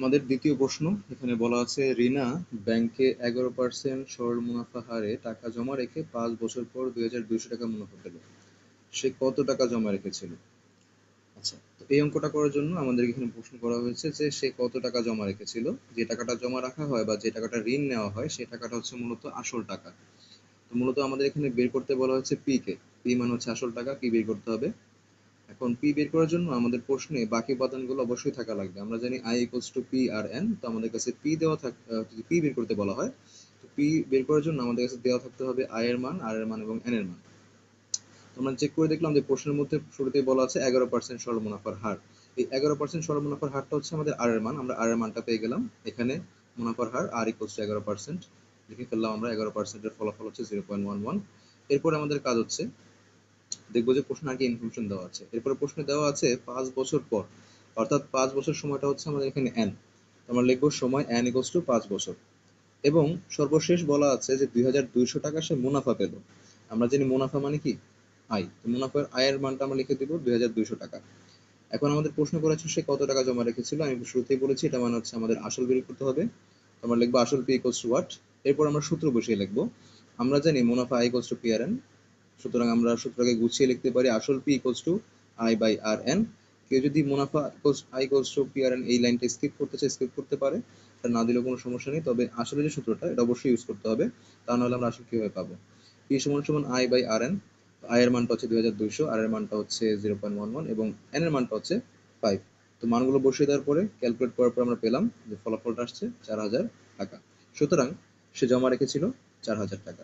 আমাদের দ্বিতীয় প্রশ্ন, এখানে বলা আছে, রিনা ব্যাংকে এগারো পার্সেন্ট সরল মুনাফা হারে টাকা জমা রেখে পাঁচ বছর পর দুই হাজার দুইশো টাকা মুনাফা পেল। সে কত টাকা জমা রেখেছিল? আচ্ছা তো এই অঙ্কটা করার জন্য আমাদের এখানে প্রশ্ন করা হয়েছে যে সে কত টাকা জমা রেখেছিল? যে টাকাটা জমা রাখা হয় বা যে টাকাটা ঋণ নেওয়া হয় সেই টাকাটা হচ্ছে মূলত আসল টাকা। তো মূলত আমাদের এখানে বের করতে বলা হচ্ছে পি কে। পি মানে হচ্ছে আসল টাকা পি বের করতে হবে এখন পি বের করার জন্য আমাদের প্রশ্নে বাকি উপাদানগুলো অবশ্যই থাকা লাগবে। আমরা জানি I equals to P R N তো আমাদের কাছে পি দেওয়া থাক যদি পি বের করতে বলা হয়, তো পি বের করার জন্য আমাদের কাছে দেওয়া থাকতে হবে আই এর মান আর এর মান এবং এন এর মান। আমরা চেক করে দেখলাম যে প্রশ্নের মধ্যে শুরুতেই বলা আছে এগারো পার্সেন্ট সরল মুনাফার হার। এই এগারো পার্সেন্ট সরল মুনাফার হারটা হচ্ছে আমাদের আর এর মান, আমরা আর এর মানটা পেয়ে গেলাম। এখানে মুনাফার হার আর ইকুয়ালস টু এগারো পার্সেন্ট লিখে ফেললাম আমরা এগারো পার্সেন্টের ফলাফল হচ্ছে জিরো পয়েন্ট ওয়ান ওয়ান এরপরে আমাদের কাজ হচ্ছে দেখব যে প্রশ্ন আগে ইনফরমেশন দেওয়া আছে। এরপরে প্রশ্নে দেওয়া আছে পাঁচ বছর পর। অর্থাৎ পাঁচ বছর সময়টা হচ্ছে আমাদের এখানে এন আমরা লিখব সময় এন ইকোয়াস টু পাঁচ বছর। এবং সর্বশেষ বলা আছে যে দুই হাজার দুইশো টাকা সে মুনাফা পেল। আমরা জানি মুনাফা মানে কি? আয়। তো মুনাফার আয়ের মানটা আমরা লিখে দিব দুই হাজার দুইশো টাকা। এখন আমাদের প্রশ্ন করেছে সে কত টাকা জমা রেখেছিল। আমি শুরুতেই বলেছি, এটা মানে হচ্ছে আমাদের আসল বের করতে হবে। আমরা লিখব আসল পি ইকোয়াস টু ওয়াট এরপর আমরা সূত্র বসিয়ে লিখব। আমরা জানি মুনাফা I equals to R N সুতরাং আমরা সূত্রকে গুছিয়ে লিখতে পারি আসল P equals to I by R N কেউ যদি মুনাফা I equals to P R N এই লাইনটা স্কিপ করতে চায় স্কিপ করতে পারে। এটা না দিলেও কোনো সমস্যা নেই। তবে আসলে যে সূত্রটা, এটা অবশ্যই ইউজ করতে হবে। তা নাহলে আমরা আসল কীভাবে পাবো? পি সমান সমান I by R N I এর মানটা হচ্ছে দুই হাজার দুইশো আর এর মানটা হচ্ছে জিরো পয়েন্ট ওয়ান ওয়ান এবং এন এর মানটা হচ্ছে ফাইভ তো মানগুলো বসিয়ে দেওয়ার পরে ক্যালকুলেট করার পর আমরা পেলাম যে ফলাফলটা আসছে চার হাজার টাকা। সুতরাং সে জমা রেখেছিল চার হাজার টাকা।